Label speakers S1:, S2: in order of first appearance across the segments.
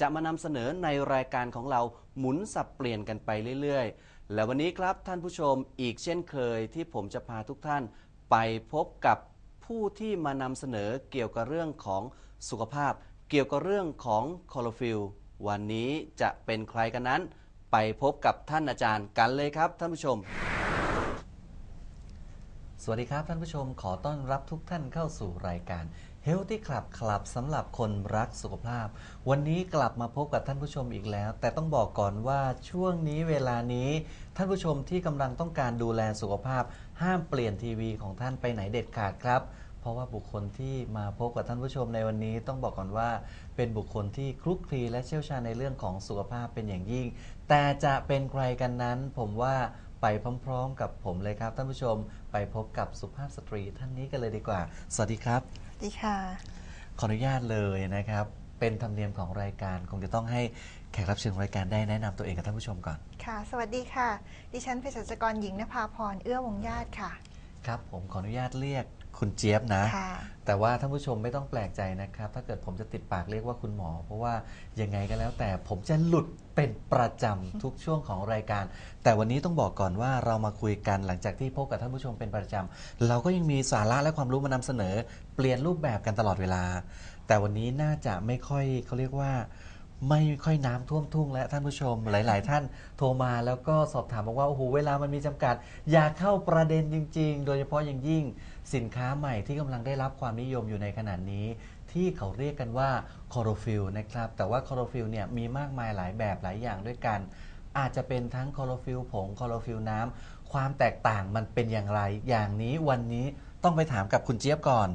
S1: จะมานำเสนอในรายการของเราหมุนสับเปลี่ยนกันไปเรื่อยๆ และวันนี้ครับท่านผู้ชมอีกเช่นเคยที่ผมจะพาทุกท่านไปพบกับผู้ที่มานำเสนอเกี่ยวกับเรื่องของสุขภาพ เกี่ยวกับเรื่องของคลอโรฟิลวันนี้จะเป็นใครกันนั้น ไปพบกับท่านอาจารย์กันเลยครับท่านผู้ชม สวัสดีครับท่านผู้ชมขอต้อนรับทุกท่านเข้าสู่รายการ Healthy Club คลับสำหรับคนรักสุขภาพ วันนี้กลับมาพบกับท่านผู้ชมอีกแล้ว แต่ต้องบอกก่อนว่าช่วงนี้เวลานี้ ท่านผู้ชมที่กำลังต้องการดูแลสุขภาพ ห้ามเปลี่ยนทีวีของท่านไปไหนเด็ดขาดครับ เพราะว่าบุคคลที่มาพบกับท่านผู้ชมในวันนี้ ต้องบอกก่อนว่า เป็นบุคคลที่คลุกคลีและเชี่ยวชาญในเรื่องของสุขภาพเป็นอย่างยิ่ง แต่จะเป็นใครกันนั้น ผมว่าไปพร้อม ๆ กับผมเลยครับท่านผู้ชม ไปพบกับสุภาพสตรีท่านนี้กันเลยดีกว่า สวัสดีครับ
S2: ดีค่ะ
S1: ขออนุญาตเลยนะครับ เป็นธรรมเนียมของรายการ คงจะต้องให้แขกรับเชิญของรายการได้แนะนำตัวเองกับท่านผู้ชมก่อน
S2: ค่ะ สวัสดีค่ะ ดิฉันเภสัชกรหญิงนภาพร เอื้อวงญาติค่ะ
S1: ครับผมขออนุญาตเรียกคุณเจี๊ยบนะ
S2: ค่ะ
S1: แต่ว่าท่านผู้ชมไม่ต้องแปลกใจนะครับ ถ้าเกิดผมจะติดปากเรียกว่าคุณหมอ เพราะว่ายังไงก็แล้วแต่ผมจะหลุดเป็นประจำทุกช่วงของรายการ แต่วันนี้ต้องบอกก่อนว่าเรามาคุยกันหลังจากที่พบกับท่านผู้ชมเป็นประจำเราก็ยังมีสาระและความรู้มานำเสนอ เปลี่ยนรูปแบบกันตลอดเวลา แต่วันนี้น่าจะไม่ค่อยเขาเรียกว่า ไม่ค่อยน้ำท่วมทุ่งและท่านผู้ชม หลาย ๆ ท่านโทรมาแล้วก็สอบถามบอกว่าโอ้โหเวลามันมีจำกัด อยากเข้าประเด็นจริง ๆ โดยเฉพาะอย่างยิ่งสินค้าใหม่ที่กำลังได้รับความนิยมอยู่ในขณะนี้ ที่เขาเรียกกันว่าคอโรฟิลนะครับ แต่ว่าคอโรฟิลเนี่ยมีมากมายหลายแบบหลายอย่างด้วยกัน อาจจะเป็นทั้งคอโรฟิลผงคอโรฟิลน้ำความแตกต่างมันเป็นอย่างไร อย่างนี้วันนี้ต้องไปถามกับคุณเจี๊ยบก่อน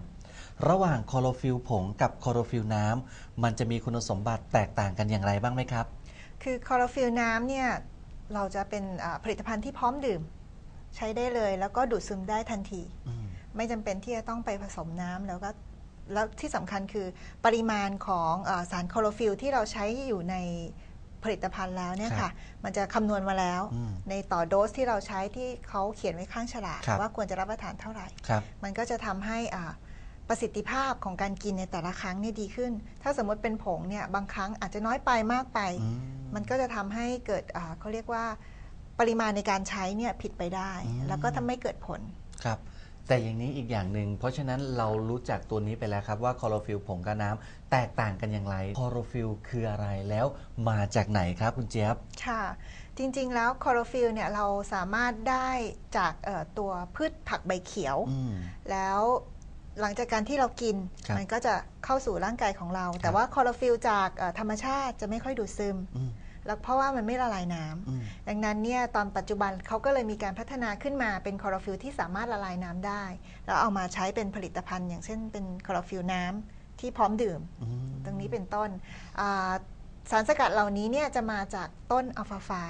S1: ระหว่างคลอโรฟิลผงกับคลอโรฟิลน้ำมันจะมีคุณสมบัติแตกต่างกันอย่างไรบ้างไหมครับ
S2: คือคลอโรฟิลน้ำเนี่ยเราจะเป็นอ่าผลิตภัณฑ์ที่พร้อมดื่ม ใช้ได้เลย แล้วก็ดูดซึมได้ทันที
S1: อืม
S2: ไม่จำเป็นที่จะต้องไปผสมน้ำแล้วก็แล้วที่สำคัญคือปริมาณของอาสารคลอโรฟิลที่เราใช้อยู่ในผลิตภัณฑ์แล้วเนี่ย
S1: ครั
S2: ค่ะ
S1: บ
S2: มันจะคำนวณมาแล้ว
S1: อืม
S2: ในต่อโดสที่เราใช้ที่เขาเขียนไว้ข้างฉลาก
S1: ครับ
S2: ว่าควรจะรับประทานเท่าไหร่
S1: ครับ
S2: มันก็จะทำให้อ่า ประสิทธิภาพของการกินในแต่ละครั้งเนี่ยดีขึ้น ถ้าสมมติเป็นผงเนี่ยบางครั้งอาจจะน้อยไปมากไป
S1: อืม
S2: มันก็จะทำให้เกิดอ่าเขาเรียกว่าปริมาณในการใช้เนี่ยผิดไปได้
S1: อืม
S2: แล้วก็ทำให้เกิดผล
S1: ครับแต่อย่างนี้อีกอย่างหนึ่ง เพราะฉะนั้นเรารู้จักตัวนี้ไปแล้วครับว่าคลอโรฟิลผงกับน้ำแตกต่างกันอย่างไรคลอโรฟิลคืออะไรแล้วมาจากไหนครับคุณเจี๊ยบ
S2: ค่ะ จริงๆแล้วคลอโรฟิลเนี่ยเราสามารถได้จากเอ่อตัวพืชผักใบเขียว
S1: อืม
S2: แล้ว หลังจากการที่เรากิน
S1: ครับ
S2: มันก็จะเข้าสู่ร่างกายของเรา แต่ว่าคลอโรฟิลจากเอ่อธรรมชาติจะไม่ค่อยดูดซึม
S1: อืม
S2: แล้วเพราะว่ามันไม่ละลายน้ำ
S1: อืม
S2: ดังนั้นเนี่ยตอนปัจจุบันเขาก็เลยมีการพัฒนาขึ้นมาเป็นคลอโรฟิลที่สามารถละลายน้ำได้ แล้วเอามาใช้เป็นผลิตภัณฑ์ อย่างเช่นเป็นคลอโรฟิลน้ำที่พร้อมดื่ม
S1: อืม
S2: ตรงนี้เป็นต้นอ่าสารสกัดเหล่านี้เนี่ยจะมาจากต้นอัลฟาฟา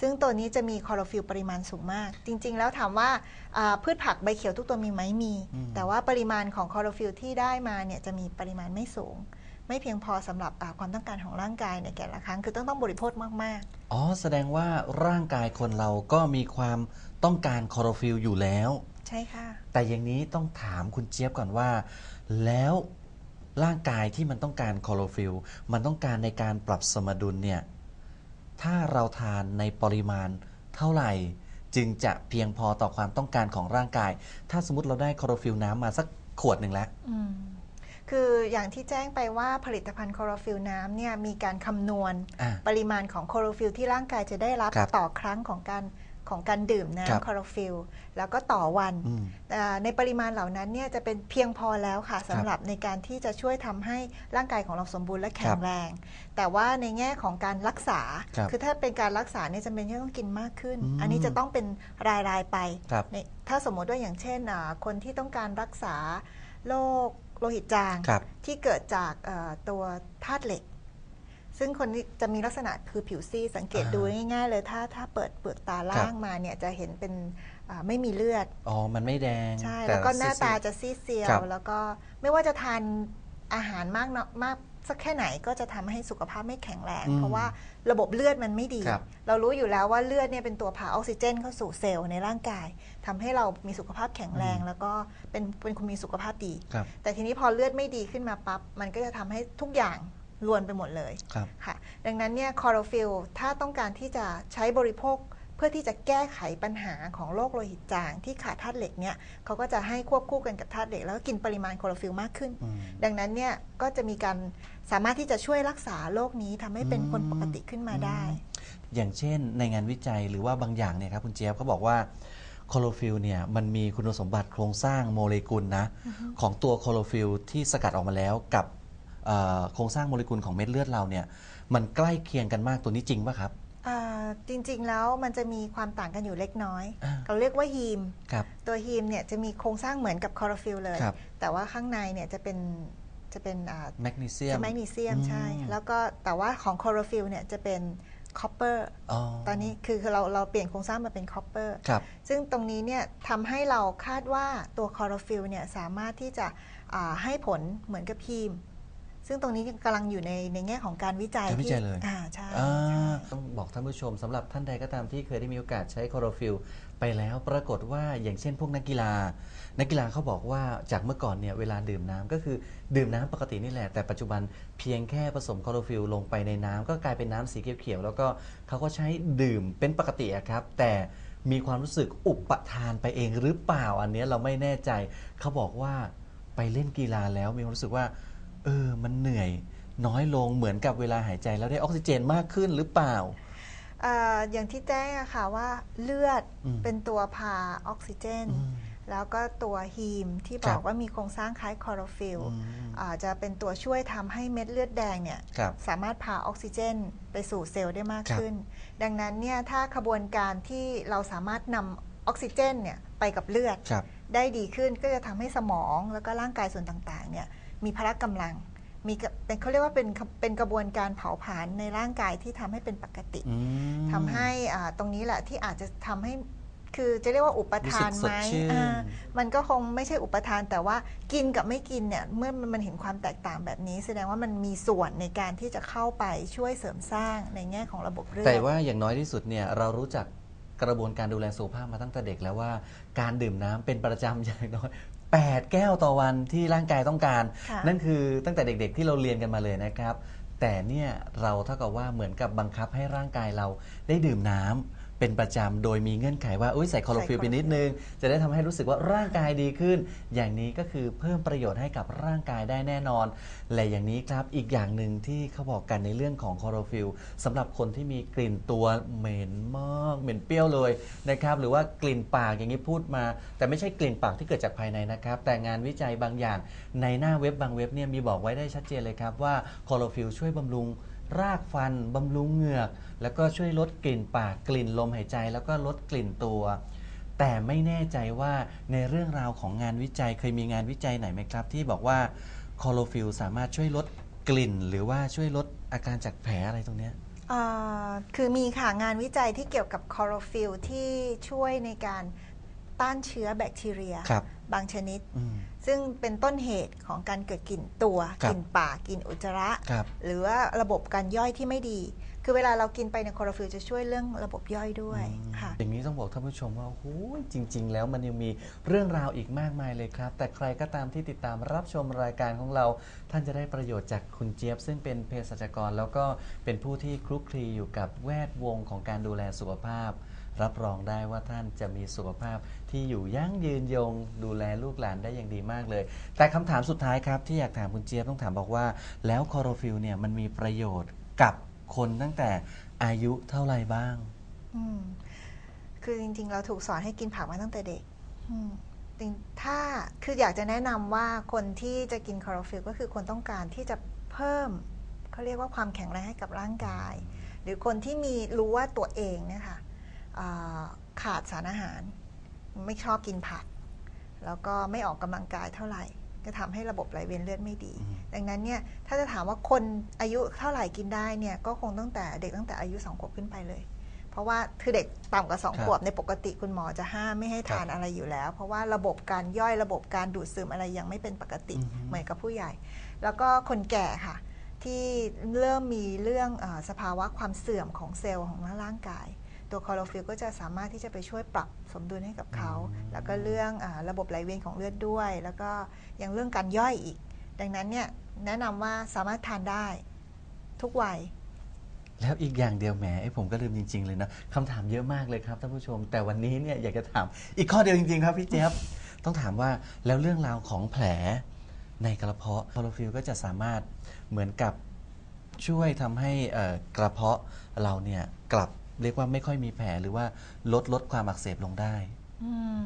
S2: ซึ่งตัวนี้จะมีคลอโรฟิลปริมาณสูงมาก จริง ๆ แล้วถามว่าอ่าพืชผักใบเขียวทุกตัวมีไหมมี
S1: อืม
S2: แต่ว่าปริมาณของคลอโรฟิลที่ได้มาเนี่ยจะมีปริมาณไม่สูง ไม่เพียงพอสำหรับอ่าความต้องการของร่างกายในแต่ละครั้ง คือต้องต้องบริโภคมาก
S1: อ๋อ แสดงว่าร่างกายคนเราก็มีความต้องการคลอโรฟิลอยู่แล้ว
S2: ๆใช่ค่ะ
S1: แต่อย่างนี้ต้องถามคุณเจี๊ยบก่อนว่า แล้วร่างกายที่มันต้องการคลอโรฟิลมันต้องการในการปรับสมดุลเนี่ย ถ้าเราทานในปริมาณเท่าไหร่ จึงจะเพียงพอต่อความต้องการของร่างกาย ถ้าสมมติเราได้คลอโรฟิลน้ำมาสักขวดหนึ่งแล้ว
S2: อืมคืออย่างที่แจ้งไปว่าผลิตภัณฑ์คลอโรฟิลน้ำเนี่ยมีการคำนวณ
S1: อะ
S2: ปริมาณของคลอโรฟิลที่ร่างกายจะได้รับ
S1: ครับ
S2: ต่อครั้งของการ ของการดื่ม
S1: ครับ
S2: น้ำคลอโรฟิลแล้วก็ต่อวัน
S1: อืม
S2: อ่าในปริมาณเหล่านั้นเนี่ยจะเป็นเพียงพอแล้วค่ะสำหรับในการที่จะช่วยทำให้ร่างกายของเราสมบูรณ์และแข็งแรง แต่ว่าในแง่ของการรักษา
S1: ครับ
S2: อถ้าเป็นการรักษาเนี่ยจำเป็นที่ต้องกินมากขึ้น
S1: อืม
S2: อันนี้จะต้องเป็นรายรายๆไป
S1: ครับ
S2: ในถ้าสมมติว่าอย่างเช่นอ่าคนที่ต้องการรักษาโรคโลหิตจาง
S1: ครับ
S2: ที่เกิดจากเอ่อตัวธาตุเหล็ก ซึ่งคนนี้จะมีลักษณะคือผิวซีดสังเกตดู
S1: อ่า
S2: ง่ายๆเลยถ้าถ้าเปิดเปลือกตาล่างมาเนี่ยจะเห็นเป็นอ่าไม่มีเลือด
S1: อ๋อ มันไม่แดง
S2: ใช่
S1: ต่
S2: แล้วก็หน้าตา
S1: ซีด
S2: จะ ซีดเซีย
S1: ครั
S2: ว
S1: บ
S2: แล้วก็ไม่ว่าจะทานอาหารมากเนอะมากสักแค่ไหนก็จะทำให้สุขภาพไม่แข็งแรง
S1: อืม
S2: เพราะว่าระบบเลือดมันไม่ดี
S1: ครับ
S2: เรารู้อยู่แล้วว่าเลือดเนี่ยเป็นตัวพาออกซิเจนเข้าสู่เซลล์ในร่างกายทำให้เรามีสุขภาพแข็งแรง
S1: อืม
S2: แล้วก็เป็นเป็นคนมีสุขภาพดี
S1: ครับ
S2: แต่ทีนี้พอเลือดไม่ดีขึ้นมาปั๊บมันก็จะทำให้ทุกอย่าง รวนไปหมดเลย
S1: ครับ
S2: ค่ะดังนั้นเนี่ยคลอโรฟิลถ้าต้องการที่จะใช้บริโภคเพื่อที่จะแก้ไขปัญหาของโรคโลหิตจางที่ขาดธาตุเหล็กเนี่ยเขาก็จะให้ควบคู่กันกับธาตุเหล็ก แล้วก็กินปริมาณคลอโรฟิลมากขึ้น
S1: อืม
S2: ดังนั้นเนี่ยก็จะมีการสามารถที่จะช่วยรักษาโรคนี้ทำให้เป็นคน
S1: อืม
S2: ปกติขึ้นมาได้
S1: อย่างเช่นในงานวิจัยหรือว่าบางอย่างเนี่ยครับคุณเจี๊ยบเขาบอกว่าคลอโรฟิลเนี่ยมันมีคุณสมบัติโครงสร้างโมเลกุลนะของตัวคลอโรฟิลที่สกัดออกมาแล้วกับเอ่อ โครงสร้างโมเลกุลของเม็ดเลือดเราเนี่ยมันใกล้เคียงกันมากตัวนี้จริงป่ะครับ
S2: อ่าจริงๆแล้วมันจะมีความต่างกันอยู่เล็กน้อย
S1: อ่า
S2: เราเรียกว่าฮีม
S1: ครับ
S2: ตัวฮีมเนี่ยจะมีโครงสร้างเหมือนกับคลอโรฟิลเลย
S1: ครับ
S2: แต่ว่าข้างในเนี่ยจะเป็นจะเป็นอ่า
S1: แมกนีเซียม
S2: จะแมกนีเซียม
S1: อืม
S2: ใช่ แล้วก็แต่ว่าของคลอโรฟิลเนี่ยจะเป็นคอปเปอร์
S1: อ๋อ
S2: ตอนนี้คือคือเราเราเปลี่ยนโครงสร้างมาเป็นคอปเปอร์
S1: ครับ
S2: ซึ่งตรงนี้เนี่ยทำให้เราคาดว่าตัวคลอโรฟิลเนี่ยสามารถที่จะอ่าให้ผลเหมือนกับพีม ซึ่งตรงนี้กำลังอยู่ในในแง่ของการวิจัย
S1: การวิจัย
S2: ที่
S1: เลย
S2: อ่าใช่
S1: อ่า
S2: ใช่
S1: ต้องบอกท่านผู้ชมสำหรับท่านใดก็ตามที่เคยได้มีโอกาสใช้คลอโรฟิลไปแล้วปรากฏว่าอย่างเช่นพวกนักกีฬา นักกีฬาเขาบอกว่าจากเมื่อก่อนเนี่ยเวลาดื่มน้ำก็คือดื่มน้ำปกตินี่แหละ แต่ปัจจุบันเพียงแค่ผสมคลอโรฟิลลงไปในน้ำก็กลายเป็นน้ำสีเขียวๆแล้วก็เขาก็ใช้ดื่มเป็นปกติอะครับ แต่มีความรู้สึกอุปทานไปเองหรือเปล่าอันเนี้ยเราไม่แน่ใจเขาบอกว่าไปเล่นกีฬาแล้วมีความรู้สึกว่า เออ มันเหนื่อยน้อยลงเหมือนกับเวลาหายใจแล้วได้ออกซิเจนมากขึ้นหรือเปล่า
S2: อ่าอย่างที่แจ้งอะค่ะว่าเลือด
S1: อืม
S2: เป็นตัวพาออกซิเจน
S1: อืม
S2: แล้วก็ตัวฮีมที่
S1: ครับ
S2: อบกว่ามีโครงสร้างคล้ายคลอโรฟิล
S1: อืม
S2: อ่าจะเป็นตัวช่วยทำให้เม็ดเลือดแดงเนี่ย
S1: ครับ
S2: สามารถพาออกซิเจนไปสู่เซลล์ได้มาก
S1: ครับ
S2: ขึ้น ดังนั้นเนี่ยถ้าขบวนการที่เราสามารถนำออกซิเจนเนี่ยไปกับเลือด
S1: ครับ
S2: ได้ดีขึ้นก็จะทำให้สมองแล้วก็ร่างกายส่วนต่างๆเนี่ย มีพละกำลัง มีกะเป็นเขาเรียกว่าเป็นเป็นกระบวนการเผาผลาญในร่างกายที่ทำให้เป็นปกติ
S1: อืม
S2: ทำให้อ่าตรงนี้แหละที่อาจจะทำให้คือจะเรียกว่าอุปทาน
S1: รู้สึก
S2: ไหม
S1: สดชื่น
S2: อ่ามันก็คงไม่ใช่อุปทานแต่ว่ากินกับไม่กินเนี่ยเมื่อมันเห็นความแตกต่างแบบนี้ แสดงว่ามันมีส่วนในการที่จะเข้าไปช่วยเสริมสร้างในแง่ของระบบเลือด
S1: แต่ว่าอย่างน้อยที่สุดเนี่ยเรารู้จักกระบวนการดูแลสุขภาพมาตั้งแต่เด็กแล้วว่าการดื่มน้ำเป็นประจำอย่างน้อย 8 แก้วต่อวันที่ร่างกายต้องการ
S2: ค่ะ
S1: นั่นคือตั้งแต่เด็กๆที่เราเรียนกันมาเลยนะครับ แต่เนี่ยเราเท่ากับว่าเหมือนกับบังคับให้ร่างกายเราได้ดื่มน้ำ เป็นประจำโดยมีเงื่อนไขว่าอุ้ยใส่คลอโรฟิลไปนิดนึง จะได้ทำให้รู้สึกว่าร่างกายดีขึ้น อย่างนี้ก็คือเพิ่มประโยชน์ให้กับร่างกายได้แน่นอน และอย่างนี้ครับอีกอย่างหนึ่งที่เขาบอกกันในเรื่องของคลอโรฟิลสำหรับคนที่มีกลิ่นตัวเหม็นมากเหม็นเปรี้ยวเลยนะครับหรือว่ากลิ่นปากอย่างนี้พูดมา แต่ไม่ใช่กลิ่นปากที่เกิดจากภายในนะครับ แต่งานวิจัยบางอย่างในหน้าเว็บบางเว็บเนี่ยมีบอกไว้ได้ชัดเจนเลยครับว่าคลอโรฟิลช่วยบำรุง รากฟันบำรุงเหงือก แล้วก็ช่วยลดกลิ่นปากกลิ่นลมหายใจ แล้วก็ลดกลิ่นตัว แต่ไม่แน่ใจว่าในเรื่องราวของงานวิจัยเคยมีงานวิจัยไหนไหมครับ ที่บอกว่าคลอโรฟิลสามารถช่วยลดกลิ่น หรือว่าช่วยลดอาการจากแผลอะไรตรงเนี้ย
S2: อ่าคือมีค่ะงานวิจัยที่เกี่ยวกับคลอโรฟิลที่ช่วยในการต้านเชื้อแบคทีเรีย
S1: ครับ
S2: บางชนิด
S1: อืม
S2: ซึ่งเป็นต้นเหตุของการเกิดกลิ่นตัว
S1: ครับ
S2: กลิ่นปากกลิ่นอุจจาระ
S1: ครับ
S2: หรือว่าระบบการย่อยที่ไม่ดี คือเวลาเรากินไปในยคลอโรฟิลจะช่วยเรื่องระบบย่อยด้วย
S1: อืม
S2: ค่ะ
S1: อย่างนี้ต้องบอกท่านผู้ชมว่าโอ้โหจริง ๆ แล้วมันยังมีเรื่องราวอีกมากมายเลยครับ แต่ใครก็ตามที่ติดตามรับชมรายการของเรา ท่านจะได้ประโยชน์จากคุณเจี๊ยบ ซึ่งเป็นเภสัชกร แล้วก็เป็นผู้ที่คลุกคลีอยู่กับแวดวงของการดูแลสุขภาพ รับรองได้ว่าท่านจะมีสุขภาพที่อยู่ยั่งยืนยง ดูแลลูกหลานได้อย่างดีมากเลย แต่คำถามสุดท้ายครับที่อยากถามคุณเจี๊ยบต้องถามบอกว่า แล้วคอโรฟิลเนี่ยมันมีประโยชน์กับคนตั้งแต่อายุเท่าไหร่บ้าง
S2: อืมคือจริง ๆ เราถูกสอนให้กินผักมาตั้งแต่เด็กอืมจริงถ้าคืออยากจะแนะนำว่าคนที่จะกินคอโรฟิลก็คือคนต้องการที่จะเพิ่มเขาเรียกว่าความแข็งแรงให้กับร่างกาย หรือคนที่มีรู้ว่าตัวเองเนี่ยค่ะ ขาดสารอาหาร ไม่ชอบกินผัก แล้วก็ไม่ออกกำลังกายเท่าไหร่ ก็ทำให้ระบบไหลเวียนเลือดไม่ดี
S1: อืม
S2: ดังนั้นเนี่ยถ้าจะถามว่าคนอายุเท่าไหร่กินได้เนี่ยก็คงตั้งแต่เด็กตั้งแต่อายุ2ขวบขึ้นไปเลย เพราะว่าคือเด็กต่ำกว่า
S1: ครับ
S2: 2ขวบในปกติคุณหมอจะห้ามไม่ให้
S1: ครับ
S2: ทานอะไรอยู่แล้ว เพราะว่าระบบการย่อยระบบการดูดซึมอะไรยังไม่เป็นปกติ
S1: อือฮึ
S2: เหมือนกับผู้ใหญ่ แล้วก็คนแก่ค่ะที่เริ่มมีเรื่องเออสภาวะความเสื่อมของเซลล์ของร่างกาย ตัวคลอโรฟิลก็จะสามารถที่จะไปช่วยปรับสมดุลให้กับเขา แล้วก็เรื่องอาระบบไหลเวียนของเลือดด้วย แล้วก็ยังเรื่องการย่อยอีก ดังนั้นเนี่ยแนะนำว่าสามารถทานได้ทุกวัย
S1: แล้วอีกอย่างเดียวแหมไอ้ผมก็ลืมจริง ๆ เลยนะคำถามเยอะมากเลยครับท่านผู้ชม แต่วันนี้เนี่ยอยากจะถามอีกข้อเดียวจริง ๆ ครับพี่เจี๊ยบต้องถามว่าแล้วเรื่องราวของแผลในกระเพาะคลอโรฟิลก็จะสามารถเหมือนกับช่วยทำให้เอ่อกระเพาะเราเนี่ยกลับ เรียกว่าไม่ค่อยมีแผลหรือว่าลดลดความอักเสบลงได้
S2: อืม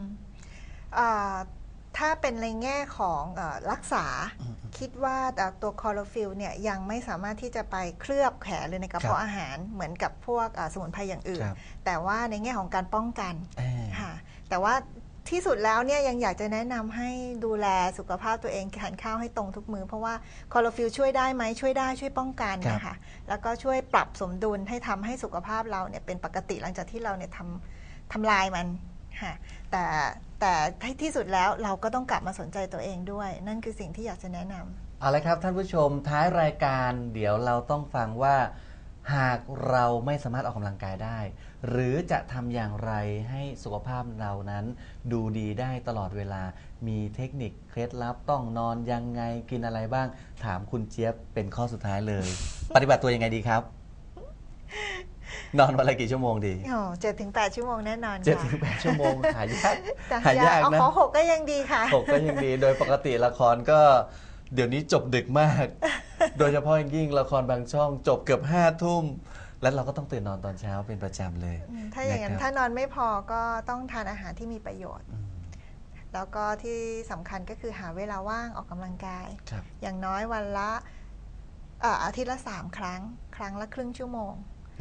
S2: อ่าถ้าเป็นในแง่ของเออรักษาคิดว่าแต่ตัวคลอโรฟิลเนี่ยยังไม่สามารถที่จะไปเคลือบแผลเลยในกระเพาะ
S1: ครับ
S2: อาหารเหมือนกับพวกอ่าสมุนไพรอย่างอื่น
S1: ครับ
S2: แต่ว่าในแง่ของการป้องกัน
S1: เอ่อ
S2: ค่ะแต่ว่า ที่สุดแล้วเนี่ยยังอยากจะแนะนำให้ดูแลสุขภาพตัวเองทานข้าวให้ตรงทุกมือเพราะว่าคลอโรฟิลช่วยได้ไหมช่วยได้ช่วยป้องกัน
S1: ครับ
S2: นะคะแล้วก็ช่วยปรับสมดุลให้ทำให้สุขภาพเราเนี่ยเป็นปกติหลังจากที่เราเนี่ยทำทำลายมันค่ะแต่แต่ที่สุดแล้วเราก็ต้องกลับมาสนใจตัวเองด้วย นั่นคือสิ่งที่อยากจะแนะนำ
S1: เอาละครับท่านผู้ชมท้ายรายการเดี๋ยวเราต้องฟังว่า หากเราไม่สามารถออกกำลังกายได้ หรือจะทำอย่างไรให้สุขภาพเรานั้น ดูดีได้ตลอดเวลา มีเทคนิคเคล็ดลับต้องนอนยังไงกินอะไรบ้าง ถามคุณเจี๊ยบเป็นข้อสุดท้ายเลย ปฏิบัติตัวยังไงดีครับ นอนวันละกี่ชั่วโมงดี
S2: โอ้เจ็ดถึงแปดชั่วโมงแน่นอน
S1: เจ็ด
S2: ค่ะ
S1: ถึงแปดชั่วโมงหายาก
S2: แต่
S1: หายาก
S2: เอา
S1: นะ
S2: ขอหกก็ยังดีค่ะ
S1: หกก็ยังดี โดยปกติละครก็ เดี๋ยวนี้จบดึกมาก โดยเฉพาะอย่างยิ่งละครบางช่องจบเกือบห้าทุ่ม แล้วเราก็ต้องตื่นนอนตอนเช้าเป็นประจำเลย
S2: อืมถ้าอย่างนั้น
S1: นะครับ
S2: ถ้านอนไม่พอก็ต้องทานอาหารที่มีประโยชน์
S1: อืม
S2: แล้วก็ที่สำคัญก็คือหาเวลาว่างออกกำลังกาย
S1: ครับ
S2: อย่างน้อยวันละเอ่ออาทิตย์ละสามครั้ง ครั้งละครึ่งชั่วโมง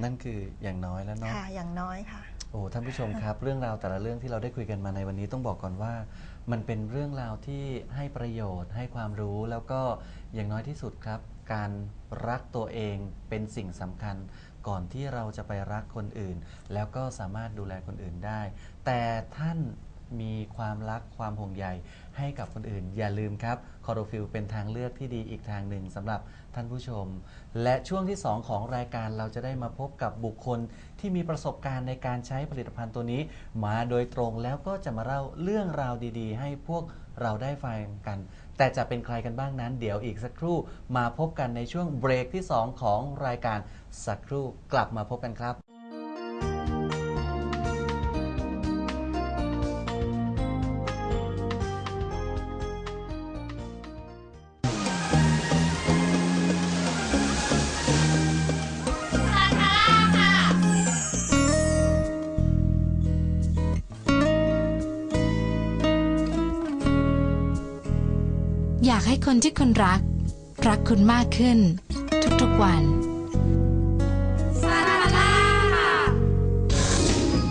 S1: นั่นคืออย่างน้อยแล้วเนาะ
S2: ค่ะอย่างน้อยค่ะ
S1: โอ้ท่านผู้ชมครับ เรื่องราวแต่ละเรื่องที่เราได้คุยกันมาในวันนี้ต้องบอกก่อนว่า มันเป็นเรื่องราวที่ให้ประโยชน์ ให้ความรู้แล้วก็อย่างน้อยที่สุดครับ การรักตัวเองเป็นสิ่งสำคัญ ก่อนที่เราจะไปรักคนอื่น แล้วก็สามารถดูแลคนอื่นได้ แต่ท่านมีความรักความห่วงใยให้กับคนอื่น อย่าลืมครับคอโรฟิลเป็นทางเลือกที่ดีอีกทางหนึ่งสำหรับท่านผู้ชม และช่วงที่ 2 ของรายการเราจะได้มาพบกับบุคคล ที่มีประสบการณ์ในการใช้ผลิตภัณฑ์ตัวนี้ มาโดยตรงแล้วก็จะมาเล่าเรื่องราวดีๆ ให้พวกเราได้ฟังกัน แต่จะเป็นใครกันบ้างนั้น เดี๋ยวอีกสักครู่มาพบกันในช่วงเบรกที่ 2 ของรายการสักครู่กลับมาพบกันครับ
S3: ที่คุณรัก รักคุณมากขึ้น ทุกๆวัน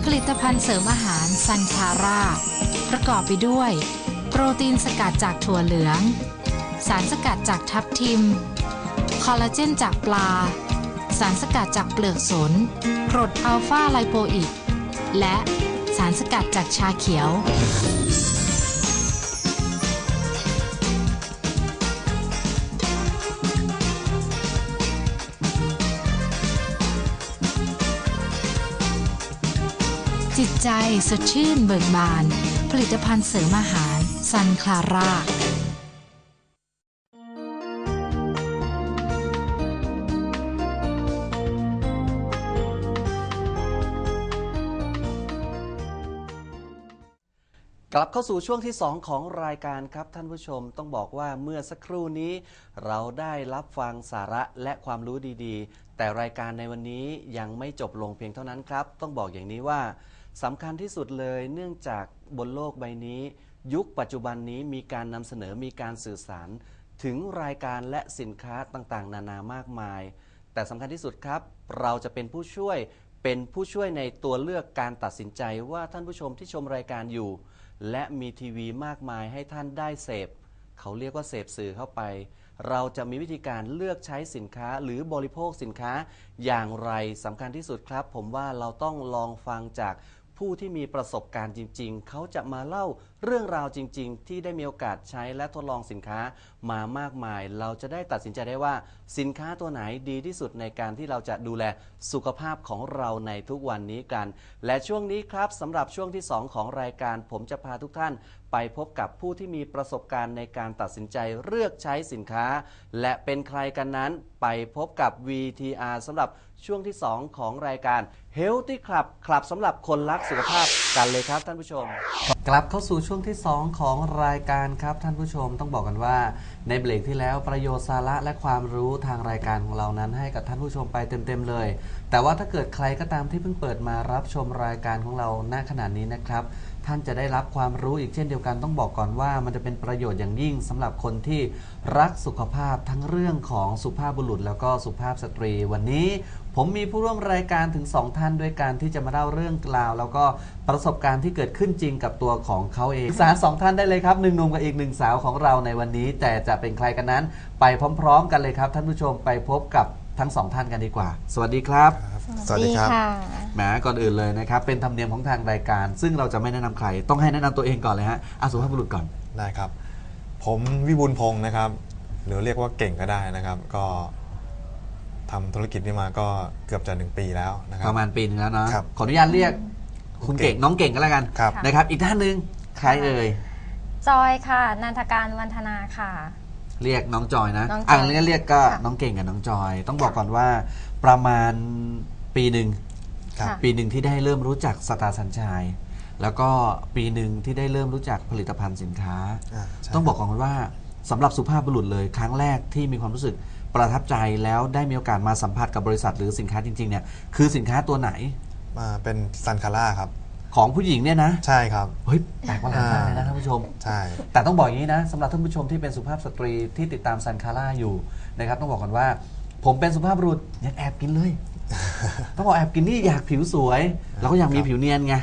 S3: ผลิตภัณฑ์เสริมอาหารซันคาร่าประกอบไปด้วย โปรตีนสกัดจากถั่วเหลือง สารสกัดจากทับทิม คอลลาเจนจากปลา สารสกัดจากเปลือกสนกรดอัลฟาไลโปอิก และสารสกัดจากชาเขียว จิตใจสดชื่นเบิกบาน ผลิตภัณฑ์เสริมอาหารซันคลาร่า
S1: กลับเข้าสู่ช่วงที่ 2 ของรายการครับท่านผู้ชมต้องบอกว่าเมื่อสักครู่นี้ เราได้รับฟังสาระและความรู้ดีๆ แต่รายการในวันนี้ยังไม่จบลงเพียงเท่านั้นครับ ต้องบอกอย่างนี้ว่า สำคัญที่สุดเลยเนื่องจากบนโลกใบนี้ ยุคปัจจุบันนี้มีการนำเสนอมีการสื่อสาร ถึงรายการและสินค้าต่างๆ นานามากมาย แต่สำคัญที่สุดครับ เราจะเป็นผู้ช่วยเป็นผู้ช่วยในตัวเลือกการตัดสินใจว่าท่านผู้ชมที่ชมรายการอยู่ และมีทีวีมากมายให้ท่านได้เสพ เขาเรียกว่าเสพสื่อเข้าไป เราจะมีวิธีการเลือกใช้สินค้าหรือบริโภคสินค้าอย่างไรสำคัญที่สุดครับ ผมว่าเราต้องลองฟังจาก ผู้ที่มีประสบการณ์จริง ๆ เขาจะมาเล่าเรื่องราวจริง ๆ ที่ได้มีโอกาสใช้และทดลองสินค้ามามากมาย เราจะได้ตัดสินใจได้ว่า สินค้าตัวไหนดีที่สุดในการที่เราจะดูแลสุขภาพของเราในทุกวันนี้กัน และช่วงนี้ครับสำหรับช่วงที่ 2 ของรายการ ผมจะพาทุกท่าน ไปพบกับผู้ที่มีประสบการณ์ในการตัดสินใจเลือกใช้สินค้า และเป็นใครกันนั้นไปพบกับ VTR สำหรับ ช่วงที่ 2 ของรายการ Healthy Club คลับสำหรับคนรักสุขภาพกันเลยครับท่านผู้ชม กลับเข้าสู่ช่วงที่ 2 ของรายการครับท่านผู้ชมต้องบอกกันว่า ในเบรกที่แล้วประโยชน์สาระและความรู้ทางรายการของเรานั้น ให้กับท่านผู้ชมไปเต็มๆเลย แต่ว่าถ้าเกิดใครก็ตามที่เพิ่งเปิดมารับชมรายการของเราณขณะนี้นะครับท่านจะได้รับความรู้อีกเช่นเดียวกันต้องบอกก่อนว่า มันจะเป็นประโยชน์อย่างยิ่งสำหรับคนที่รักสุขภาพทั้งเรื่องของสุภาพบุรุษแล้วก็สุภาพสตรี วันนี้ ผมมีผู้ร่วมรายการถึง 2 ท่านด้วยการที่จะมาเล่าเรื่องราว แล้วก็ประสบการณ์ที่เกิดขึ้นจริงกับตัวของเขาเองสารสองท่านได้เลยครับหนึ่งหนุ่มกับอีกหนึ่งสาวของเราในวันนี้ แต่จะเป็นใครกันนั้น ไปพร้อมๆ กันเลยครับ ท่านผู้ชมไปพบกับทั้งสองท่านกันดีกว่า สวัสดีครับ
S4: สวัสดีครับ
S1: แหมก่อนอื่นเลยนะครับ เป็นธรรมเนียมของทางรายการ ซึ่งเราจะไม่แนะนำใคร ต้องให้แนะนำตัวเองก่อนเลยฮะอาสุภาพบุรุษก่อน
S4: ได้ครับ ผมวิบูลย์พงศ์นะครับ หรือเรียกว่าเก่งก็ได้นะครับ ก็ ทำธุรกิจนี้มาก็เกือบจะหนึ่งปีแล้วนะครั
S1: ป
S4: บ
S1: ระมาณปีนึงแล้วนะครับขออนุญาตเรียกคุณเก่งน้องเก่งก็แล้วกัน
S4: ครับ
S1: นะครับ อีกท่านหนึ่งใครเอ่ย
S5: จอยค่ะ นันทการวันธนาค่ะ
S1: เรียกน้องจอยนะ
S5: น้องจอย
S1: อะงั้นเรียกก็
S2: ค่ะ
S1: น้องเก่งกับน้องจอย ต้องบอกก่อนว่าประมาณปีหนึ่ง
S4: ครับ
S5: ค่ะ
S1: ปีหนึ่งที่ได้เริ่มรู้จักสตาร์สัญชัยแล้วก็ปีหนึ่งที่ได้เริ่มรู้จักผลิตภัณฑ์สินค้า
S4: อ่าใช่
S1: ต้องบอกก่อนว่าสำหรับสุภาพบุรุษเลย ครั้งแรกที่มีความรู้สึก ประทับใจแล้วได้มีโอกาสมาสัมผัสกับบริษัทหรือสินค้าจริงๆเนี่ยคือสินค้าตัวไหน
S4: มาเป็นซันคาร่าครับ
S1: ของผู้หญิงเนี่ยนะ
S4: ใช่ครับ
S1: เฮ้ยแปลกประหลาดมากเลยนะท่านผู้ชม
S4: ใช่
S1: แต่ต้องบอกอย่างนี้นะสำหรับท่านผู้ชมที่เป็นสุภาพสตรีที่ติดตามซันคาร่าอยู่นะครับต้องบอกก่อนว่า ผมเป็นสุภาพบุรุษยังแอบกินเลย ต้องบอกแอบกินนี่อยากผิวสวยเราก็อยากมี
S4: ครับ
S1: ผิวเนียนไง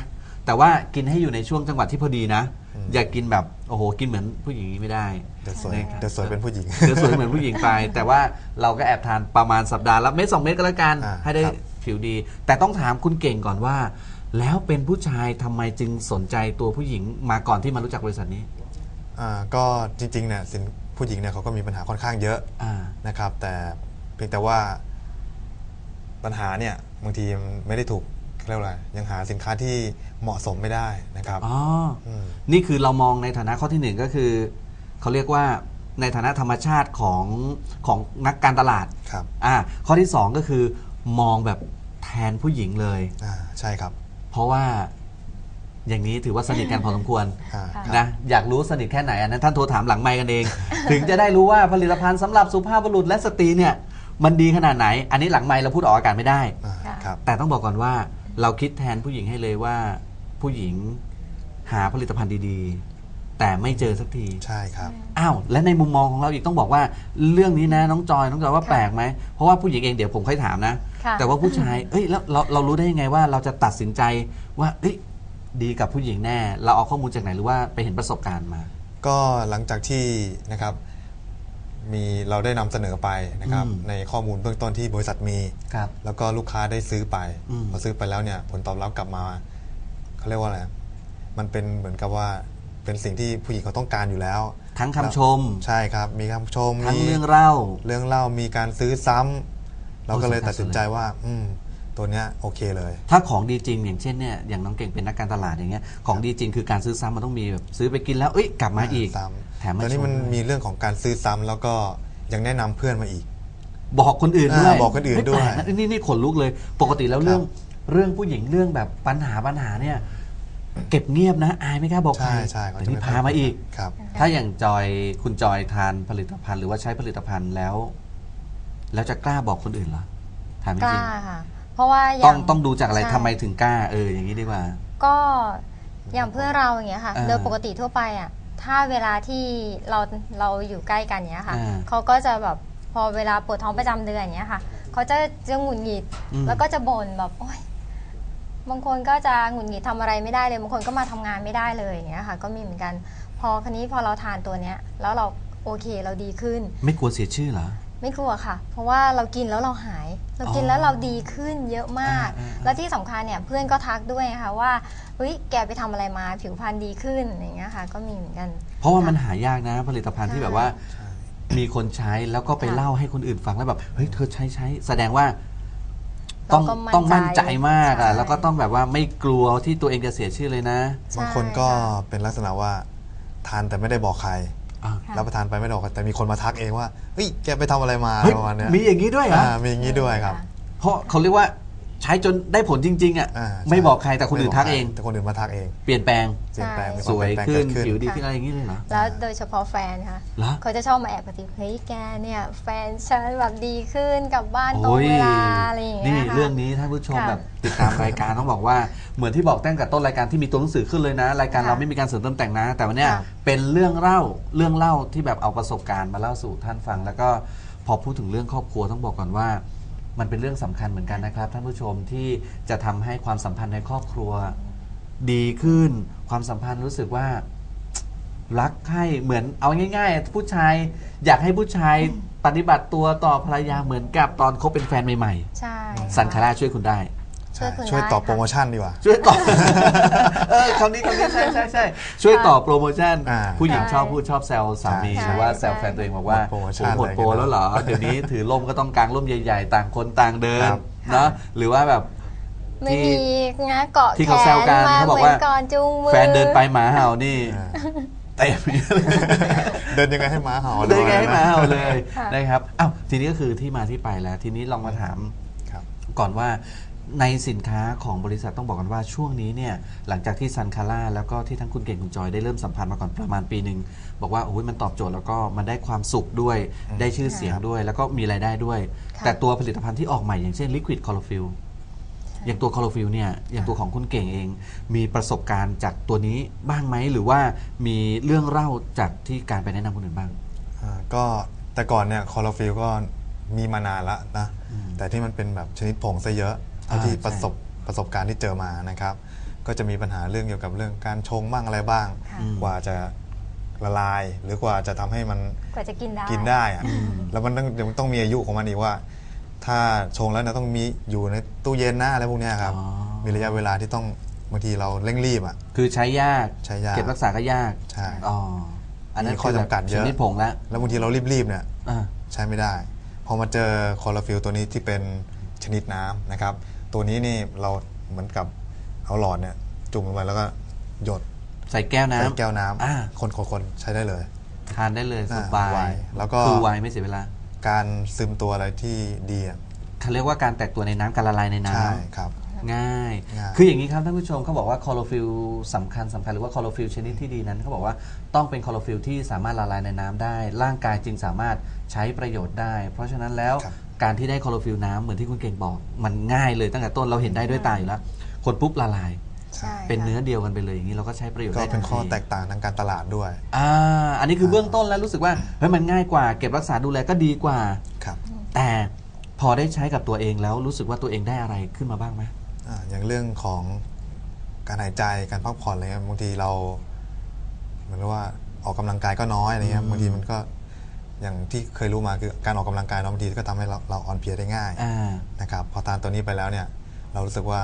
S1: แต่ว่ากินให้อยู่ในช่วงจังหวะที่พอดีนะ
S4: อืม
S1: อย่ากกินแบบ โอ้โหกินเหมือนผู้หญิงไม่ได้
S4: เดี๋ยวสวย
S1: นะครับ
S4: เดี๋ยวสวยเป็นผู้หญิง
S1: เดี๋ยวสวยเหมือนผู้หญิงไป แต่ว่าเราก็แอบทานประมาณสัปดาห์ละเม็ดสองเม็ดก็แล้วกัน
S4: อ่า
S1: ให้ได้
S4: ครับ
S1: ผิวดี แต่ต้องถามคุณเก่งก่อนว่า แล้วเป็นผู้ชายทำไมจึงสนใจตัวผู้หญิงมาก่อนที่มารู้จักบริษัทนี้
S4: อ่าก็จริงๆเนี่ยสินผู้หญิงเนี่ยเขาก็มีปัญหาค่อนข้างเยอะ
S1: อ่า
S4: นะครับ แต่เพียงแต่ว่าปัญหาเนี่ยบางทีมันไม่ได้ถูก เรียกว่าอะไรยังหาสินค้าที่เหมาะสมไม่ได้นะครับ
S1: อ๋อ
S4: ม
S1: นี่คือเรามองในฐานะข้อที่หนึ่งก็คือ เขาเรียกว่าในฐานะธรรมชาติของของนักการตลาด
S4: ครับ
S1: อ่าข้อที่สองก็คือ มองแบบแทนผู้หญิงเลย
S4: อ่าใช่ครับ
S1: เพราะว่าอย่างนี้ถือว่าสนิทกันพอสมควร
S4: อ่า
S5: ค่ะ
S4: ครับ
S1: นะอยากรู้สนิทแค่ไหนอันนั้นท่านโทรถามหลังไมค์กันเอง ถึงจะได้รู้ว่าผลิตภัณฑ์สำหรับสุภาพบุรุษและสตรีเนี่ยมันดีขนาดไหน อันนี้หลังไมค์เราพูดออกอากาศไม่ได้
S4: อ่า
S5: ค่ะ
S4: ครับ
S1: แต่ต้องบอกก่อนว่า เราคิดแทนผู้หญิงให้เลยว่าผู้หญิงหาผลิตภัณฑ์ดีๆ แต่ไม่เจอสักที
S4: ใช่ครับ
S1: อ้าวและในมุมมองของเราอีกต้องบอกว่าเรื่องนี้นะน้องจอยน้องจอยว่า
S5: ค่ะ
S1: แปลกไหมเพราะว่าผู้หญิงเองเดี๋ยวผมค่อยถามนะ
S5: ค่ะ
S1: แต่ว่าผู้ชายเอ้ยแล้วเราเรารู้ได้ยังไงว่าเราจะตัดสินใจว่าเอ้ยดีกับผู้หญิงแน่ เราเอาข้อมูลจากไหนหรือว่าไปเห็นประสบการณ์มา
S4: ก็หลังจากที่นะครับ มีเราได้นำเสนอไปนะครับ
S1: อืม
S4: ในข้อมูลเบื้องต้นที่บริษัทมี
S1: ครับ
S4: แล้วก็ลูกค้าได้ซื้อไป
S1: อืม
S4: พอซื้อไปแล้วเนี่ยผลตอบรับกลับมาเขาเรียกว่าอะไรมันเป็นเหมือนกับว่าเป็นสิ่งที่ผู้หญิงเขาต้องการอยู่แล้ว
S1: ทั้งคำชม
S4: ใช่ครับ มีคำชม
S1: ทั้ง
S4: มี
S1: เรื่องเล่า
S4: เรื่องเล่ามีการซื้อซ้ำเราก็เลย
S1: โอ้สำคัญ
S4: ตัดสินใจว่า อืม ตัวเนี้ยโอเคเลย
S1: ถ้าของดีจริง อย่างเช่นเนี่ยอย่างน้องเก่งเป็นนักการตลาดอย่างเงี้ยของดีจริงคือการซื้อซ้ำมันต้องมีแบบซื้อไปกินแล้วเอ้ยกลับมาอีก
S4: ซ้ำ
S1: แถมมา
S4: ตอน
S1: ช
S4: นี้
S1: ม
S4: มัน
S1: ด้วย
S4: มีเรื่องของการซื้อซ้ำแล้วก็ยังแนะนำเพื่อนมาอีก
S1: บอกคนอื่นด้วย
S4: อ่าบอกคนอื่นด้วย
S1: เฮ้แปลกนะนี่นี่ขนลุกเลย ปกติแล้วเรื่องเรื่องผู้หญิงเรื่องแบบปัญหาปัญหาเนี่ย เก็บเงียบนะ อายไม่กล้าบอกใคร
S4: ใช่ใช่เข
S1: แต่
S4: จะ
S1: นี่
S4: ไพา
S1: มาอีก
S4: ครับ
S1: ถ้าอย่างจอยคุณจอยทานผลิตภัณฑ์หรือว่าใช้ผลิตภัณฑ์แล้ว แล้วจะกล้าบอกคนอื่นเหรอถามจ
S5: กล้า
S1: ริง
S5: ค่ะ เพราะว่า
S1: ๆ
S5: ย่า
S1: ต้องต้องดูจากอะไร
S5: ใช่
S1: ทำไมถึงกล้า เอออย่างนี้ดีกว่า
S5: ก็อย่างเพื่อนเราอย่างเงี้ยค่ะ
S1: อ่า
S5: โดยปกติทั่วไปอะ ถ้าเวลาที่เราเราอยู่ใกล้กันเนี้ยค่ะ
S1: อ่า
S5: เขาก็จะแบบพอเวลาปวดท้องประจำเดือนอย่างเงี้ยค่ะเขาจะจะหงุดหงิด
S1: อืม
S5: แล้วก็จะบ่นแบบโอ๊ยบางคนก็จะหงุดหงิดทำอะไรไม่ได้เลยบางคนก็มาทำงานไม่ได้เลยอย่างเงี้ยค่ะ ก็มีเหมือนกัน พอคันนี้พอเราทานตัวเนี้ย แล้วเราโอเคเราดีขึ้น
S1: ไม่กลัวเสียชื่อเหรอ
S5: ไม่กลัวค่ะ เพราะว่าเรากินแล้วเราหาย เรากิน
S1: อ๋อ
S5: แล้วเราดีขึ้นเยอะมาก
S1: อ่าอ่า
S5: แล้วที่สำคัญเนี่ยเพื่อนก็ทักด้วยนะคะว่าเฮ้ยแกไปทำอะไรมาผิวพรรณดีขึ้นอย่างเงี้ยค่ะ ก็มีเหมือนกัน
S1: เพราะว่ามันหายากนะผลิตภัณฑ์ที่
S5: ใช่
S1: แบบว่า มีคนใช้แล้วก็ไป
S5: ค่ะ
S1: เล่าให้คนอื่นฟังแล้วแบบเฮ้ยเธอใช้ใช้แสดงว่าต้อง
S5: เราก็มั่น
S1: ต้องมั่นใจมากอะ
S5: ใช่
S1: แล้วก็ต้องแบบว่าไม่กลัวที่ตัวเองจะเสียชื่อเลยนะ
S5: ใช่
S4: บางคนก็
S5: ค่ะ
S4: เป็นลักษณะว่าทานแต่ไม่ได้บอกใคร
S1: อะ
S5: ค่ะ
S4: รับประทานไปไม่ได้บอกใครแต่มีคนมาทักเองว่าเฮ้ยแกไปทำอะไรมา
S1: เฮ้ย
S4: ประมาณเนี้ย
S1: มีอย่างนี้ด้วยเหรอ
S4: อ่ามีอย่างนี้ด้วยครับ
S1: เพราะเขาเรียกว่า ใช้จนได้ผลจริง ๆ อะ
S4: อ่า
S1: ไม่
S4: ใช่
S1: บอกใครแต่คนอื่นทักเอง
S4: แต่คนอื่นมาทักเอง
S1: เปลี่ยนแปลง
S4: เปลี่ยนแปลงมีค
S1: ส
S4: วาม
S1: วย
S4: เปลี่ยนแปลง
S1: ขึ้น
S4: เกิดขึ้น
S1: ผิวดีขึ้นอะไรอย่างนี้เลยเหรอ
S5: แล้วโดยเฉพาะแฟนค่ะ
S1: เหรอ
S5: เขาจะชอบมาแอบกระซิบเฮ้ยแกเนี่ย แฟนฉันแบบดีขึ้นกลับบ้านตร
S1: โอ้
S5: ง
S1: ย
S5: เวลาอะไรอย่างเงี้ย
S1: นี่
S5: ค่ะ
S1: เรื่องนี้ท่านผู้ชม
S5: ค่ะ
S1: แบบติดตามรายการต้องบอกว่าเหมือนที่บอกตั้งแต่ต้นรายการที่มีตัวหนังสือขึ้นเลยนะ รายการ
S5: ค่ะ
S1: เราไม่มีการเสริมเติมแต่งนะ แต่วันเนี้ย
S5: ค่ะ
S1: เป็นเรื่องเล่าเรื่องเล่าที่แบบเอาประสบการณ์มาเล่าสู่ท่านฟัง แล้วก็พอพูดถึงเรื่องครอบครัวต้องบอกก่อนว่า มันเป็นเรื่องสำคัญเหมือนกันนะครับ ท่านผู้ชมที่จะทำให้ความสัมพันธ์ในครอบครัว ดีขึ้น ความสัมพันธ์รู้สึกว่า รักให้เหมือนเอาง่าย ๆ ผู้ชายอยากให้ผู้ชายปฏิบัติตัวต่อภรรยาเหมือนกับตอนคบเป็นแฟนใหม่
S5: ใช่ค่ะ
S1: ๆสันคาร่าช่วยคุณได้
S4: ใช่
S5: ช่วยคุณ
S4: ช่วย
S5: ได้
S4: ตอบ
S5: ค่ะ
S4: โปรโมชั่นดีกว่า
S1: ช่วยตอบเออคำนี้คำนี้ใช่ใช่ใช่ช่วยตอบโปรโมชั่น
S4: อ่า
S1: ผู้หญิง
S5: ใช่
S1: ชอบพูดชอบแซวสามี
S4: ใช่
S1: หรือว่าแซวแฟนตัวเองบอกว่า
S4: หมดโปรโมชั่น
S1: โอ้หมดโปร
S4: อะไรกัน
S1: แล้วเหรอ เดี๋ยวนี้ถือร่มก็ต้องกางร่มใหญ่ๆ ต่างคนต่างเดิน
S4: ครับ
S1: เนาะหรือว่าแบบ
S5: ไม่
S1: ที่
S5: มีงาเกาะ
S1: ที่
S5: แข
S1: เขาแซวนกัน
S5: มา
S1: เขา
S5: เห
S1: บอก
S5: มือ
S1: ว่า
S5: นก่อนจูงมือ
S1: แฟนเดินไปหมาเห่านี่
S4: อ่า
S1: เต็ม
S4: เดินยังไงให้ม้าเห่า
S1: เดินไงให้หมาเห่าเลย
S5: ค่ะ
S1: นะครับอ้าวทีนี้ก็คือที่มาที่ไปแล้ว ทีนี้ลองมาถาม
S4: ครับ
S1: ก่อนว่า ในสินค้าของบริษัทต้องบอกกันว่าช่วงนี้เนี่ยหลังจากที่ซันคาร่าแล้วก็ที่ทั้งคุณเก่งคุณจอยได้เริ่มสัมพันธ์มาก่อนประมาณปีหนึ่งบอกว่าโอ้ยมันตอบโจทย์แล้วก็มันได้ความสุขด้วย
S4: อืม
S1: ได้ชื่อเสียงด้วย แล้วก็มีรายได้ด้วย
S5: ค่ะ
S1: แต่ตัวผลิตภัณฑ์ที่ออกใหม่อย่างเช่น Liquid c h l o r o p h y l l อย่างตัว c h l o r o p h y l l เนี่ยอย่างตัวของคุณเก่งเอง มีประสบการณ์จากตัวนี้บ้างไหมหรือว่ามีเรื่องเล่าจากที่การไปแนะนำคนอื่นบ้าง
S4: อ่าก็แต่ก่อนเนี่ยคอร์ฟิลก็มีมานานละนะ
S1: อืม
S4: แต่ที่มันเป็นแบบชนิดผงซะเยอะ เท่า
S1: อ่า
S4: ที่
S1: ใช่
S4: ประสบประสบการณ์ที่เจอมานะครับ ก็จะมีปัญหาเรื่องเกี่ยวกับเรื่องการชงบ้างอะไรบ้าง
S5: ค่ะ
S1: อืม
S4: กว่าจะละลาย หรือกว่าจะทำให้มัน
S5: กว่าจะกินได้
S4: กินได้อะ
S1: อืม
S4: แล้วมันต้องยังต้องมีอายุของมันอีกว่า ถ้าชงแล้วเนะต้องมีอยู่ในตู้เย็นหน้าอะไรพวกเนี้ยครับ
S1: อ๋อ
S4: มีระยะเวลาที่ต้องบางทีเราเร่งรีบอะ
S1: คือใช้ยาก
S4: ใช้ยาก
S1: เก็บรักษาก็ยาก
S4: ใช่
S1: อ๋ออันนั้น
S4: มีข้อจำกัดเยอะ
S1: ชนิดผงแล้ว
S4: แล้วบางทีเรารีบๆเนี่ย
S1: อ่า
S4: ใช้ไม่ได้ พอมาเจอคอร์ฟิลตัวนี้ที่เป็นชนิดน้ำนะครับ ตัวนี้นี่เราเหมือนกับเอาหลอดเนี่ยจุ่มลงไปแล้วก็หยด
S1: ใส่แก้วน้ำ
S4: ใส่แก้วน้ำ
S1: อ่า
S4: คนๆๆใช้ได้เลย
S1: ทานได้เลยส
S4: อ่า
S1: บาย
S4: ไวแล้วก็
S1: คือไวไม่เสียเวลา
S4: การซึมตัวอะไรที่ดีอะ
S1: เขาเรียกว่าการแตกตัวในน้ำการละลายในน้
S4: ใช่ครับำ
S1: ง่าย
S4: ง่าย
S1: คืออย่างนี้ครับท่านผู้ชมเขาบอกว่าคลอโรฟิลสำคัญสำคัญหรือว่าคลอโรฟิลชนิดที่ดีนั้นเขาบอกว่าต้องเป็นคลอโรฟิลที่สามารถละลายในน้ำได้ ร่างกายจึงสามารถใช้ประโยชน์ได้ เพราะฉะนั้นแล้ว
S4: ครับ
S1: การที่ได้คลอโรฟิลน้ำเหมือนที่คุณเก่งบอก มันง่ายเลยตั้งแต่ต้นเราเห็นได้ด้วยตาอยู่แล้วคนปุ๊บละลาย
S5: ใช่
S1: เป็น
S5: ค่ะ
S1: เนื้อเดียวกันไปเลยอย่างนี้เราก็ใช้ประโยชน์
S4: ก็
S1: ได้
S4: เป็น
S1: ทัน
S4: ข้อ
S1: ที
S4: แตกต่างทางการตลาดด้วย
S1: อ่าอันนี้คือเบื้องต้นแล้วรู้สึกว่าเฮ้ยมันง่ายกว่า เก็บรักษาดูแลก็ดีกว่า
S4: ครับ
S1: แต่พอได้ใช้กับตัวเองแล้วรู้สึกว่าตัวเองได้อะไรขึ้นมาบ้างไหม
S4: อาอย่างเรื่องของการหายใจการพักผ่อนอะไรเงี้ยบางทีเราเหมือนกับว่าออกกำลังกายก็น้อยอะไรเงี้ย
S1: อืม
S4: บางทีมันก็ อย่างที่เคยรู้มาคือการออกกำลังกายเนาะบางทีก็ทำให้เราเราอ่อนเพลียได้ง่าย
S1: อ่า
S4: นะครับพอทานตัวนี้ไปแล้วเนี่ยเรารู้สึกว่า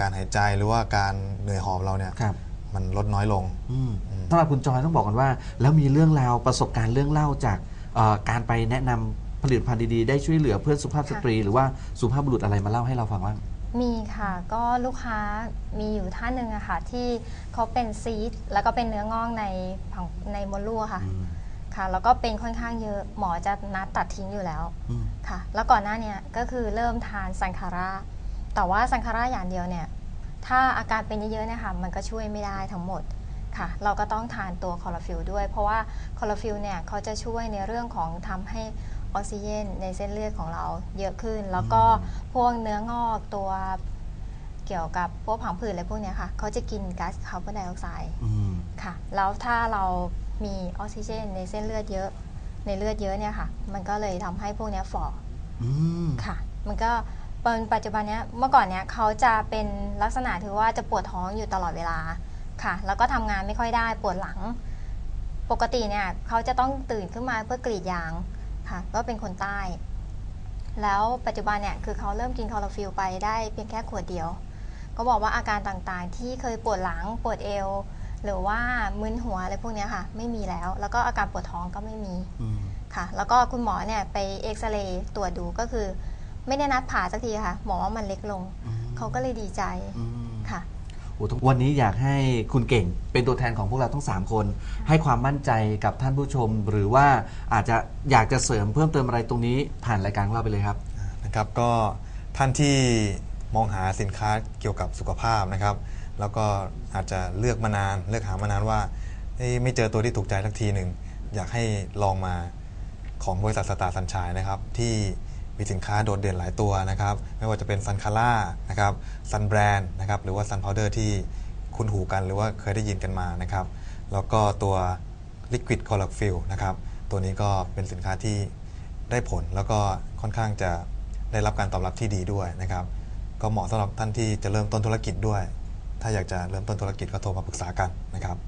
S4: การหายใจหรือว่าการเหนื่อยหอบเราเนี่ย
S1: ครับ
S4: มันลดน้อยลง
S1: อืม
S4: อืม
S1: สำหรับคุณจอยต้องบอกกันว่า แล้วมีเรื่องราวประสบการณ์เรื่องเล่าจากเอ่อการไปแนะนำผลิตภัณฑ์ดีๆ ได้ช่วยเหลือเพื่อนสุภาพสตรี หรือว่าสุภาพบุรุษอะไรมาเล่าให้เราฟังบ้าง
S5: มีค่ะก็ลูกค้ามีอยู่ท่านหนึ่งอะค่ะที่เขาเป็นซีดแล้วก็เป็นเนื้องอกในผังในมดลูกอะค่ะ
S1: อืม
S5: ค่ะแล้วก็เป็นค่อนข้างเยอะหมอจะนัดตัดทิ้งอยู่แล้ว
S1: อืม
S5: ค่ะ แล้วก่อนหน้าเนี้ยก็คือเริ่มทานซันคาร่าแต่ว่าซันคาร่าอย่างเดียวเนี่ย ถ้าอาการเป็นเยอะๆเนี่ยค่ะมันก็ช่วยไม่ได้ทั้งหมดค่ะ เราก็ต้องทานตัวคอร์ฟิลด้วย เพราะว่าคอร์ฟิลเนี่ยเขาจะช่วยในเรื่องของทำให้ออกซิเจนในเส้นเลือดของเราเยอะขึ้น แล้วก็พวกเนื้องอกตัวเกี่ยวกับพวกผังผืดอะไรพวกเนี้ยค่ะเขาจะกินก๊าซคาร์บอนไดออกไซด์
S1: อืม
S5: ค่ะแล้วถ้าเรา มีออกซิเจนในเส้นเลือดเยอะ ในเลือดเยอะเนี่ยค่ะ มันก็เลยทำให้พวกเนี้ยฝ่อ
S1: อืม
S5: ค่ะ มันก็เป็นปัจจุบันเนี้ยเมื่อก่อนเนี้ยเขาจะเป็นลักษณะถือว่าจะปวดท้องอยู่ตลอดเวลาค่ะ แล้วก็ทำงานไม่ค่อยได้ปวดหลัง ปกติเนี่ยเขาจะต้องตื่นขึ้นมาเพื่อกรีดยางค่ะ ก็เป็นคนใต้ แล้วปัจจุบันเนี่ยคือเขาเริ่มกินคอร์ฟิลไปได้เพียงแค่ขวดเดียว ก็บอกว่าอาการต่างๆ ที่เคยปวดหลังปวดเอว หรือว่ามึนหัวอะไรพวกเนี้ยค่ะ ไม่มีแล้ว แล้วก็อาการปวดท้องก็ไม่มี
S1: อืม
S5: ค่ะ แล้วก็คุณหมอเนี่ยไปเอ็กซเรย์ตรวจดูก็คือ ไม่ได้นัดผ่าสักทีค่ะ หมอว่ามันเล็กลง เขาก็เลยดีใจ
S1: อืม
S5: ค่ะ
S1: โอ้ทุกวันนี้อยากให้คุณเก่งเป็นตัวแทนของพวกเราทั้ง 3 คน ให้ความมั่นใจกับท่านผู้ชม หรือว่าอาจจะอยากจะเสริมเพิ่มเติมอะไรตรงนี้ผ่านรายการของเราไปเลยครับ
S4: นะครับก็ท่านที่มองหาสินค้าเกี่ยวกับสุขภาพนะครับ แล้วก็อาจจะเลือกมานาน เลือกหามานานว่าไม่เจอตัวที่ถูกใจสักทีหนึ่งอยากให้ลองมาของบริษัทสตาร์สัญชัยนะครับที่มีสินค้าโดดเด่นหลายตัวนะครับ ไม่ว่าจะเป็นซันคาร่านะครับซันแบรนด์นะครับหรือว่าซันพาวเดอร์ที่คุ้นหูกันหรือว่าเคยได้ยินกันมานะครับ แล้วก็ตัว Liquid c o l o r f i l นะครับ ตัวนี้ก็เป็นสินค้าที่ได้ผลแล้วก็ค่อนข้างจะได้รับการตอบรับที่ดีด้วยนะครับ ก็เหมาะสำหรับท่านที่จะเริ่มต้นธุรกิจด้วย ถ้าอยากจะเริ่มต้นธุรกิจก็โทรมาปรึกษากันนะครับ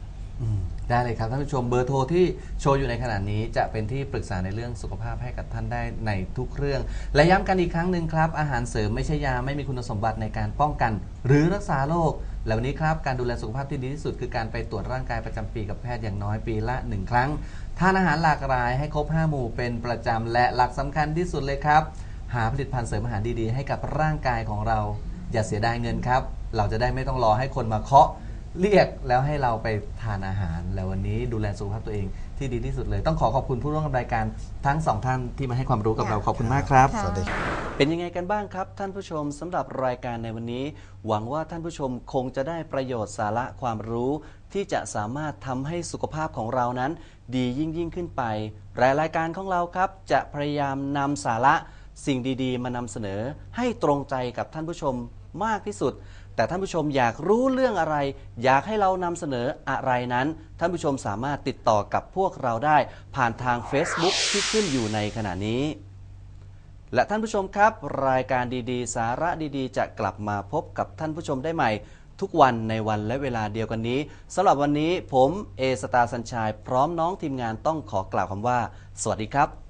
S1: ได้เลยครับท่านผู้ชมเบอร์โทรที่โชว์อยู่ในขณะนี้จะเป็นที่ปรึกษาในเรื่องสุขภาพให้กับท่านได้ในทุกเรื่อง และย้ำกันอีกครั้งหนึ่งครับ อาหารเสริมไม่ใช่ยาไม่มีคุณสมบัติในการป้องกัน หรือรักษาโรคและวันนี้ครับการดูแลสุขภาพที่ดีที่สุดคือการไปตรวจร่างกายประจำปีกับแพทย์อย่างน้อยปีละหนึ่งครั้งทานอาหารหลากหลายให้ครบห้าหมู่เป็นประจำและหลักสำคัญที่สุดเลยครับ หาผลิตภัณฑ์เสริมอาหารดีๆ ให้กับร่างกายของเรา อย่าเสียดายเงินครับ เราจะได้ไม่ต้องรอให้คนมาเคาะเรียกแล้วให้เราไปทานอาหาร แล้ววันนี้ดูแลสุขภาพตัวเองที่ดีที่สุดเลย ต้องขอขอบคุณผู้ร่วมรายการทั้งสองท่านที่มาให้ความรู้กับเราขอบคุณมากครับ
S4: สวัสดี
S1: เป็นยังไงกันบ้างครับ ท่านผู้ชมสำหรับรายการในวันนี้ หวังว่าท่านผู้ชมคงจะได้ประโยชน์สาระความรู้ ที่จะสามารถทำให้สุขภาพของเรานั้น ดียิ่งยิ่งขึ้นไปรายรายการของเราครับ จะพยายามนำสาระสิ่งดีๆ มานำเสนอให้ตรงใจกับท่านผู้ชมมากที่สุด แต่ท่านผู้ชมอยากรู้เรื่องอะไร อยากให้เรานำเสนออะไรนั้น ท่านผู้ชมสามารถติดต่อกับพวกเราได้ ผ่านทาง Facebook ที่ขึ้นอยู่ในขณะนี้ และท่านผู้ชมครับ รายการดีๆ สาระดีๆ จะกลับมาพบกับท่านผู้ชมได้ใหม่ ทุกวันในวันและเวลาเดียวกันนี้สำหรับวันนี้ผมเอสตาสัญชัยพร้อมน้องทีมงานต้องขอกล่าวคำว่า สวัสดีครับ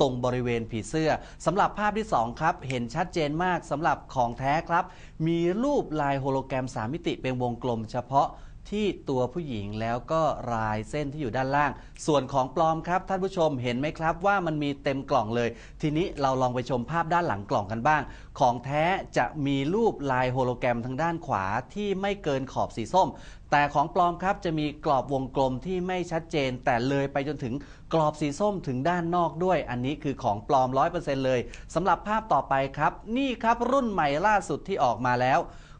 S1: ตรงบริเวณผีเสื้อสำหรับภาพที่ 2 ครับ เห็นชัดเจนมากสำหรับของแท้ครับ มีรูปลายโฮโลแกรม 3 มิติเป็นวงกลมเฉพาะที่ตัวผู้หญิงแล้วก็ลายเส้นที่อยู่ด้านล่าง ส่วนของปลอมครับ ท่านผู้ชมเห็นไหมครับว่ามันมีเต็มกล่องเลย ทีนี้เราลองไปชมภาพด้านหลังกล่องกันบ้าง ของแท้จะมีรูปลายโฮโลแกรมทางด้านขวาที่ไม่เกินขอบสีส้ม แต่ของปลอมครับจะมีกรอบวงกลมที่ไม่ชัดเจน แต่เลยไปจนถึงกรอบสีส้มถึงด้านนอกด้วย อันนี้คือของปลอม 100%เลยสำหรับภาพต่อไปครับ นี่ครับรุ่นใหม่ล่าสุดที่ออกมาแล้ว